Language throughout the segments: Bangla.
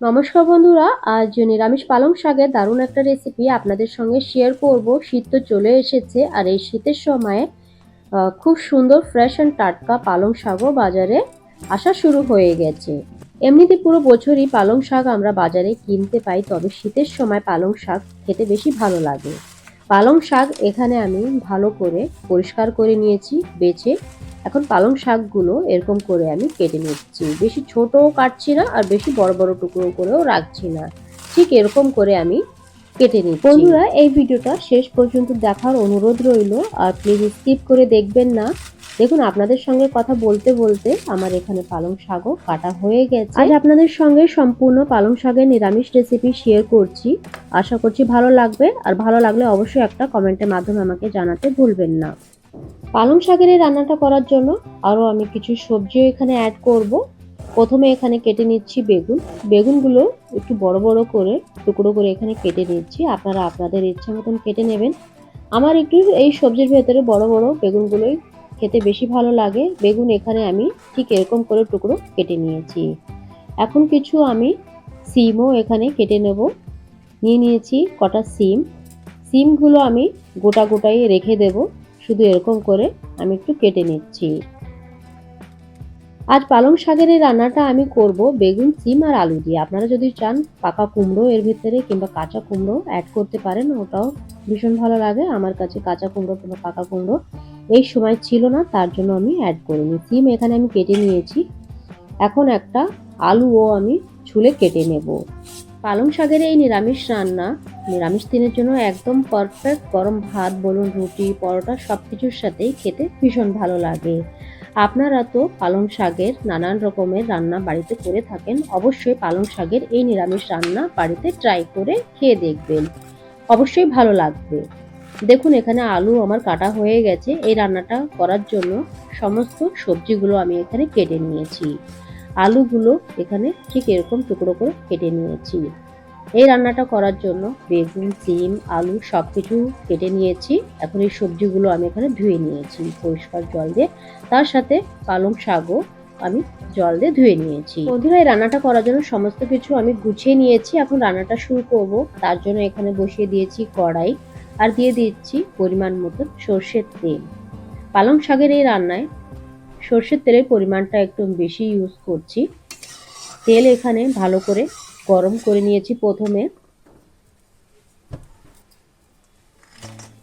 নমস্কার বন্ধুরা, আজ নিরামিষ পালং শাকের দারুণ একটা রেসিপি আপনাদের সঙ্গে শেয়ার করব। শীত তো চলে এসেছে আর এই শীতের সময়ে খুব সুন্দর ফ্রেশ অ্যান্ড টাটকা পালং শাকও বাজারে আসা শুরু হয়ে গেছে। এমনিতে পুরো বছরই পালং শাক আমরা বাজারে কিনতে পাই, তবে শীতের সময় পালং শাক খেতে বেশি ভালো লাগে। পালং শাক এখানে আমি ভালো করে পরিষ্কার করে নিয়েছি, বেছে এখন পালং শাকগুলো এরকম করে আমি কেটে নিচ্ছি। বেশি ছোটও কাটছি না আর বেশি বড় বড় টুকরো করেও রাখছি না। ঠিক এরকম করে আমি কেটে নিচ্ছি। বন্ধুরা, এই ভিডিওটা শেষ পর্যন্ত দেখার অনুরোধ রইল আর প্লিজ স্কিপ করে দেখবেন না। দেখুন, আপনাদের সঙ্গে কথা বলতে বলতে আমার এখানে পালং শাকও কাটা হয়ে গেছে। আজ আপনাদের সঙ্গে সম্পূর্ণ পালং শাকের নিরামিষ রেসিপি শেয়ার করছি। আশা করছি ভালো লাগবে। আর ভালো লাগলে অবশ্যই একটা কমেন্টের মাধ্যমে আমাকে জানাতে ভুলবেন না। পালং শাকের এই রান্নাটা করার জন্য আরও আমি কিছু সবজিও এখানে অ্যাড করব। প্রথমে এখানে কেটে নিচ্ছি বেগুন। বেগুনগুলো একটু বড় বড় করে, টুকরো করে এখানে কেটে নিচ্ছি। আপনারা আপনাদের ইচ্ছা মতন কেটে নেবেন। আমার একটু এই সবজির ভেতরে বড় বড় বেগুনগুলোই খেতে বেশি ভালো লাগে। বেগুন এখানে আমি ঠিক এরকম করে টুকরো কেটে নিয়েছি। এখন কিছু আমি সিমও এখানে কেটে নেব। নিয়ে নিয়েছি কটা সিম। সিমগুলো আমি গোটা গোটাই রেখে দেবো। শুধু এরকম করে আমি একটু কেটে নিচ্ছি। আজ পালং শাকের এই রান্নাটা আমি করব বেগুন, সিম আর আলু দিয়ে। আপনারা যদি চান পাকা কুমড়ো এর ভিতরে কিংবা কাঁচা কুমড়ো অ্যাড করতে পারেন, ওটাও ভীষণ ভালো লাগে। আমার কাছে কাঁচা কুমড়ো কিংবা পাকা কুমড়ো এই সময় ছিল না, তার জন্য আমি অ্যাড করিনি। সিম এখানে আমি কেটে নিয়েছি। এখন একটা আলুও আমি ছুলে কেটে নেব। পালং শাকের এই নিরামিষ রান্না, নিরামিষ দিনের জন্য একদম পারফেক্ট গরম ভাত, বলুন, রুটি, পরোটা সব কিছুর সাথেই খেতে ভীষণ ভালো লাগে। আপনারা তো পালং শাকের নানান রকমের রান্না বাড়িতে করে থাকেন, অবশ্যই পালং শাকের এই নিরামিষ রান্না বাড়িতে ট্রাই করে খেয়ে দেখবেন। অবশ্যই ভালো লাগবে। দেখুন, এখানে আলু আমার কাটা হয়ে গেছে। এই রান্নাটা করার জন্য সমস্ত সবজিগুলো আমি এখানে কেটে নিয়েছি। আলুগুলো এখানে ঠিক এরকম টুকরো করে কেটে নিয়েছি। এই রান্নাটা করার জন্য বেগুন, সিম, আলু সব কিছু কেটে নিয়েছি। এখন এই সবজিগুলো আমি এখানে ধুয়ে নিয়েছি, পরিষ্কার জল দিয়ে। তার সাথে পালং শাকও আমি জল দিয়ে ধুয়ে নিয়েছি। বন্ধুরা, এই রান্নাটা করার জন্য সমস্ত কিছু আমি গুছিয়ে নিয়েছি। এখন রান্নাটা শুরু করব। তার জন্য এখানে বসিয়ে দিয়েছি কড়াই আর দিয়ে দিচ্ছি পরিমাণ মতো সর্ষের তেল। পালং শাকের এই রান্নায় সর্ষের তেলের পরিমাণটা একটু বেশি ইউজ করছি। তেল এখানে ভালো করে গরম করে নিয়েছি প্রথমে।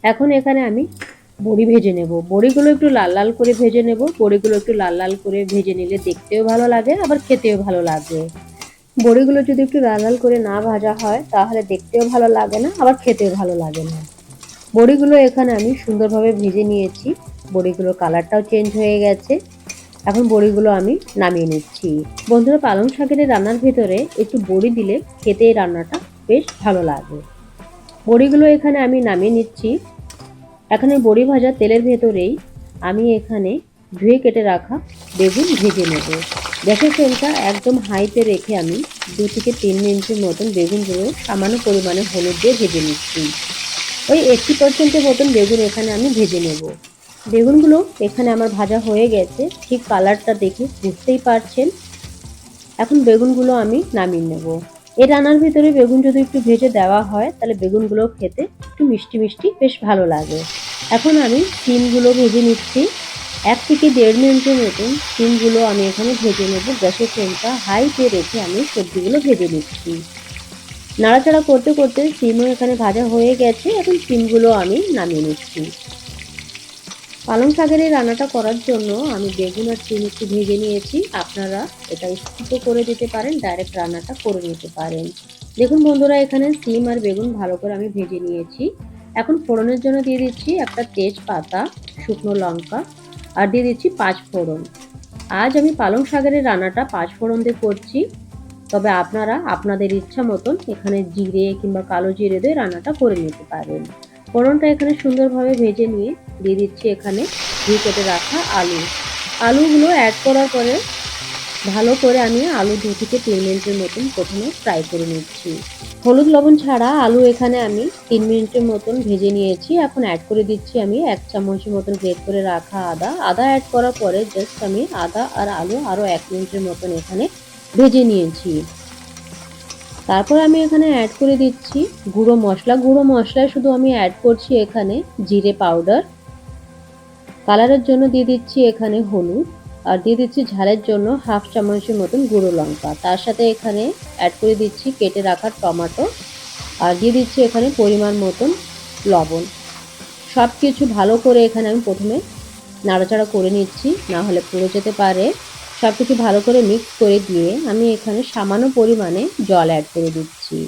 এখন এখানে আমি বড়ি ভেজে নেব। বড়িগুলো একটু লাল লাল করে ভেজে নেব। বড়িগুলো একটু লাল লাল করে ভেজে নিলে দেখতেও ভালো লাগে, আবার খেতেও ভালো লাগে। বড়িগুলো যদি একটু লাল লাল করে না ভাজা হয়, তাহলে দেখতেও ভালো লাগে না, আবার খেতেও ভালো লাগে না। বড়িগুলো এখানে আমি সুন্দরভাবে ভেজে নিয়েছি। বড়িগুলোর কালারটাও চেঞ্জ হয়ে গেছে। এখন বড়িগুলো আমি নামিয়ে নিচ্ছি। বন্ধুরা, পালং শাকের রান্নার ভিতরে একটু বড়ি দিলে খেতে এই রান্নাটা বেশ ভালো লাগে। বড়িগুলো এখানে আমি নামিয়ে নিচ্ছি। এখানে বড়ি ভাজা তেলের ভেতরেই আমি এখানে ধুয়ে কেটে রাখা বেগুন ভেজে নেব। গ্যাসের ফ্লেমটা একদম হাইতে রেখে আমি দু থেকে তিন মিনিটের মতন বেগুনগুলো সামান্য পরিমাণে হলুদ দিয়ে ভেজে নিচ্ছি। ওই এইটটি পার্সেন্টের মতন বেগুন এখানে আমি ভেজে নেব। বেগুনগুলো এখানে আমার ভাজা হয়ে গেছে। ঠিক কালারটা দেখে বুঝতেই পারছেন। এখন বেগুনগুলো আমি নামিয়ে নেব। এই রান্নার ভিতরে বেগুন যদি একটু ভেজে দেওয়া হয়, তাহলে বেগুনগুলো খেতে একটু মিষ্টি মিষ্টি বেশ ভালো লাগে। এখন আমি সিমগুলো ভেজে নিচ্ছি। এক থেকে দেড় মিনিটের মতন সিমগুলো আমি এখানে ভেজে নেব। গ্যাসের ফ্লেমটা হাইতে রেখে আমি সবজিগুলো ভেজে নিচ্ছি। নাড়াচাড়া করতে করতে সিমও এখানে ভাজা হয়ে গেছে। এখন সিমগুলো আমি নামিয়ে নিচ্ছি। পালং শাকের এই রান্নাটা করার জন্য আমি বেগুন আর চিনি একটু ভেজে নিয়েছি। আপনারা এটা স্কিপও করে দিতে পারেন, ডাইরেক্ট রান্নাটা করে নিতে পারেন। দেখুন বন্ধুরা, এখানে সিম আর বেগুন ভালো করে আমি ভেজে নিয়েছি। এখন ফোড়নের জন্য দিয়ে দিচ্ছি একটা তেজপাতা, শুকনো লঙ্কা, আর দিয়ে দিচ্ছি পাঁচ ফোড়ন। আজ আমি পালং শাকের রান্নাটা পাঁচ ফোড়ন দিয়ে করছি। তবে আপনারা আপনাদের ইচ্ছা মতন এখানে জিরে কিংবা কালো জিরে দিয়ে রান্নাটা করে নিতে পারেন। ফোড়নটা এখানে সুন্দরভাবে ভেজে নিয়ে দিয়ে দিচ্ছি এখানে ধুয়ে কেটে রাখা আলু। আলুগুলো অ্যাড করার পরে ভালো করে আমি আলু দু থেকে তিন মিনিটের মতন প্রথমে ফ্রাই করে নিচ্ছি। হলুদ লবণ ছাড়া আলু এখানে আমি তিন মিনিটের মতন ভেজে নিয়েছি। এখন অ্যাড করে দিচ্ছি আমি এক চামচের মতন গ্রেট করে রাখা আদা। আদা অ্যাড করার পরে জাস্ট আমি আদা আর আলু আরও এক মিনিটের মতন এখানে ভেজে নিয়েছি। তারপর আমি এখানে অ্যাড করে দিচ্ছি গুঁড়ো মশলা। গুঁড়ো মশলায় শুধু আমি অ্যাড করছি এখানে জিরে পাউডার কালারের জন্য দিয়ে দিচ্ছি এখানে হলুদ। আর দিয়ে দিচ্ছি ঝালের জন্য হাফ চামচের মতন গুঁড়ো লঙ্কা। তার সাথে এখানে অ্যাড করে দিচ্ছি কেটে রাখা টমেটো। আর দিয়ে দিচ্ছি এখানে পরিমাণ মতন লবণ। সব কিছু ভালো করে এখানে আমি প্রথমে নাড়াচাড়া করে নিচ্ছি, না হলে পুড়ে যেতে পারে। সব কিছু ভালো করে মিক্স করে দিয়ে আমি এখানে সামান্য পরিমাণে জল অ্যাড করে দিচ্ছি।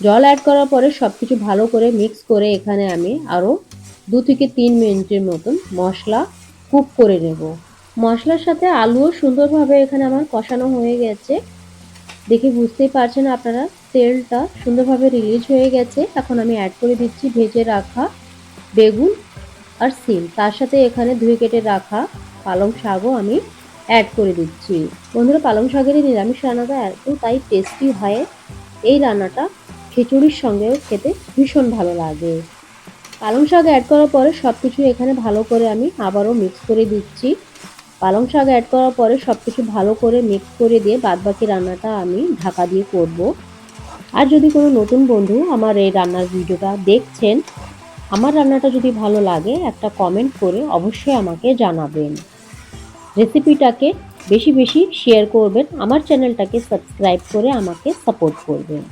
জল অ্যাড করার পরে সব কিছু ভালো করে মিক্স করে এখানে আমি আরও দু থেকে তিন মিনিটের মতন মশলা কুক করে নেব। মশলার সাথে আলুও সুন্দরভাবে এখানে আমার কষানো হয়ে গেছে। দেখে বুঝতেই পারছেন আপনারা, তেলটা সুন্দরভাবে রিলিজ হয়ে গেছে। এখন আমি অ্যাড করে দিচ্ছি ভেজে রাখা বেগুন আর সিম। তার সাথে এখানে ধুয়ে কেটে রাখা পালং শাকও আমি অ্যাড করে দিচ্ছি। বন্ধুরা, পালং শাকের এই নিরামিষ রান্নাটা এত তাই টেস্টি হয়। এই রান্নাটা খিচুড়ির সঙ্গেও খেতে ভীষণ ভালো লাগে। পালং শাক অ্যাড করার পরে সব কিছু এখানে ভালো করে আমি আবারও মিক্স করে দিচ্ছি। পালং শাক অ্যাড করার পরে সব কিছু ভালো করে মিক্স করে দিয়ে বাদবাকি রান্নাটা আমি ঢাকা দিয়ে করব। আর যদি কোনো নতুন বন্ধু আমার এই রান্নার ভিডিওটা দেখছেন আমার রান্নাটা যদি ভালো লাগে, একটা কমেন্ট করে অবশ্যই আমাকে জানাবেন। রেসিপিটাকে বেশি বেশি শেয়ার করবেন, আমার চ্যানেলটাকে সাবস্ক্রাইব করে আমাকে সাপোর্ট করবেন।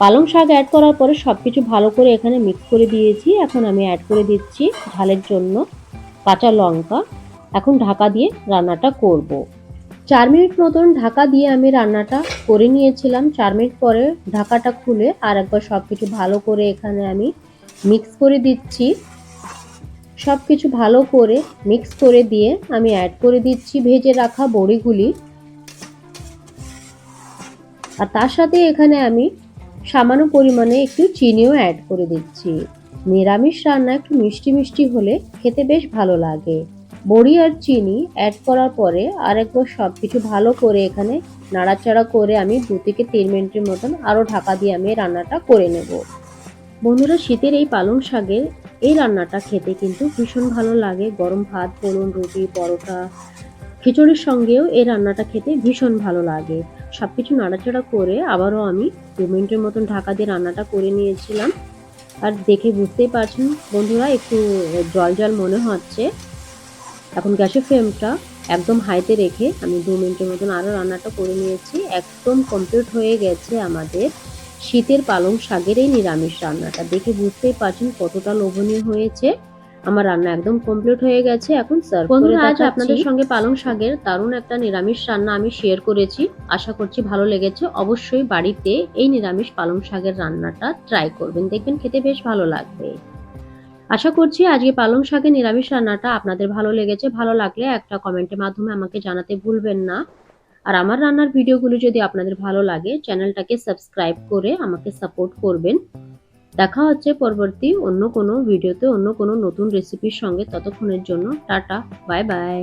পালং শাক অ্যাড করার পরে সব কিছু ভালো করে এখানে মিক্স করে দিয়েছি। এখন আমি অ্যাড করে দিচ্ছি ঝালের জন্য কাঁচা লঙ্কা। এখন ঢাকা দিয়ে রান্নাটা করব। চার মিনিট মতন ঢাকা দিয়ে আমি রান্নাটা করে নিয়েছিলাম। চার মিনিট পরে ঢাকাটা খুলে আর একবার সব কিছু ভালো করে এখানে আমি মিক্স করে দিচ্ছি। সব কিছু ভালো করে মিক্স করে দিয়ে আমি অ্যাড করে দিচ্ছি ভেজে রাখা বড়িগুলি। আর তার সাথে এখানে আমি সামান্য পরিমাণে একটু চিনিও অ্যাড করে দিচ্ছি। নিরামিষ রান্না একটু মিষ্টি মিষ্টি হলে খেতে বেশ ভালো লাগে। বড়ি আর চিনি অ্যাড করার পরে আরেকবার সব কিছু ভালো করে এখানে নাড়াচাড়া করে আমি দু থেকে তিন মিনিটের মতন আরও ঢাকা দিয়ে আমি রান্নাটা করে নেব। বন্ধুরা, শীতের এই পালং শাকের এই রান্নাটা খেতে কিন্তু ভীষণ ভালো লাগে। গরম ভাত বলুন রুটি, পরোটা, খিচুড়ির সঙ্গেও এই রান্নাটা খেতে ভীষণ ভালো লাগে। সব কিছু নাড়াচাড়া করে আবারও আমি দু মিনিটের মতন ঢাকা দিয়ে রান্নাটা করে নিয়েছিলাম। আর দেখে বুঝতেই পারছেন বন্ধুরা, একটু জল জল মনে হচ্ছে। এখন গ্যাসের ফ্লেমটা একদম হাইতে রেখে আমি দু মিনিটের মতন আরও রান্নাটা করে নিয়েছি। একদম কমপ্লিট হয়ে গেছে আমাদের। শীতের পালং শাকের এই নিরামিষ রান্নাটা দেখে বুঝতেই পারছেন কতটা লোভনীয় হয়েছে। আমার রান্না একদম কমপ্লিট হয়ে গেছে এখন সার্ভ করে আজ আপনাদের সঙ্গে পালং শাকের দারুণ একটা নিরামিষ রান্না আমি শেয়ার করেছি। আশা করছি ভালো লেগেছে। অবশ্যই বাড়িতে এই নিরামিষ পালং শাকের রান্নাটা ট্রাই করবেন। দেখবেন খেতে বেশ ভালো লাগবে। আশা করছি আজকে পালং শাকের নিরামিষ রান্নাটা আপনাদের ভালো লেগেছে। ভালো লাগলে একটা কমেন্টের মাধ্যমে আমাকে জানাতে ভুলবেন না। আর আমার রান্নার ভিডিওগুলো যদি আপনাদের ভালো লাগে, চ্যানেলটাকে সাবস্ক্রাইব করে আমাকে সাপোর্ট করবেন। দেখা হচ্ছে পরবর্তী অন্য কোনো ভিডিওতে, অন্য কোনো নতুন রেসিপির সঙ্গে। ততক্ষণের জন্য টাটা, বাই বাই।